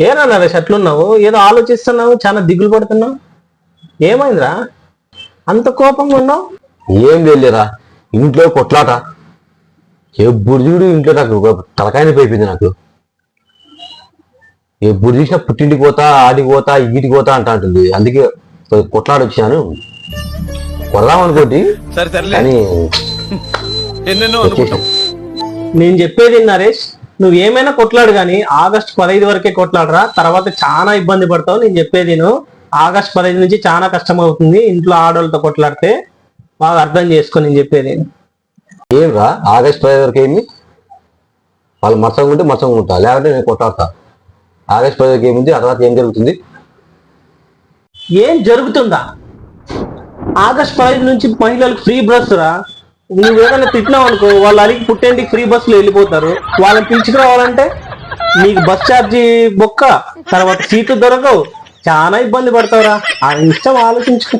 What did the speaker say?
ఏరా నరేష్ అట్లున్నావు ఏదో ఆలోచిస్తున్నావు? చాలా దిగులు పడుతున్నావు? ఏమైందిరా? అంత కోపంగా ఉన్నావు? ఏం తెలియరా ఇంట్లో కొట్లాట ఎప్పుడు చూడు ఇంట్లో నాకు తలకాయని పోయిపోయింది నాకు. ఎప్పుడు చూసినా పుట్టింటికి పోతా ఆడికి పోతా ఈటికి పోతా అంటా ఉంటుంది. అందుకే కొ- కొట్లాట వచ్చాను కొడదాం కానీ అనుకుంటాం. నేను చెప్పేది నరేష్ నువ్వు ఏమైనా కొట్లాడు కానీ ఆగస్ట్ పదహైదు వరకే కొట్లాడరా తర్వాత చాలా ఇబ్బంది పడతావు నేను చెప్పేది నువ్వు ఆగస్ట్ పదహైదు నుంచి చాలా కష్టం అవుతుంది ఇంట్లో ఆడవాళ్ళతో కొట్లాడితే బాగా అర్థం చేసుకో నేను చెప్పేది ఏం రా ఆగస్ట్ పదిహేను వరకు ఏమి? వాళ్ళు మచ్చగా ఉంటే మచ్చగా ఉంటా లేకపోతే నేను కొట్లాడతా. ఆగస్ట్ పదిహేనుకి ఏముంది? ఆ తర్వాత ఏం జరుగుతుంది? ఏం జరుగుతుందా? ఆగస్ట్ పదహైదు నుంచి మహిళలకు ఫ్రీ బస్ రా నువ్వు ఏదైనా తిట్టినావు అనుకో వాళ్ళు అడిగి పుట్టేంటికి ఫ్రీ బస్సులో వెళ్ళిపోతారు. వాళ్ళని పిలుచుకురావాలంటే నీకు బస్ ఛార్జీ బొక్క. తర్వాత సీట్లు దొరకవు. చాలా ఇబ్బంది పడతావురా. ఆ ఇష్టం ఆలోచించుకో.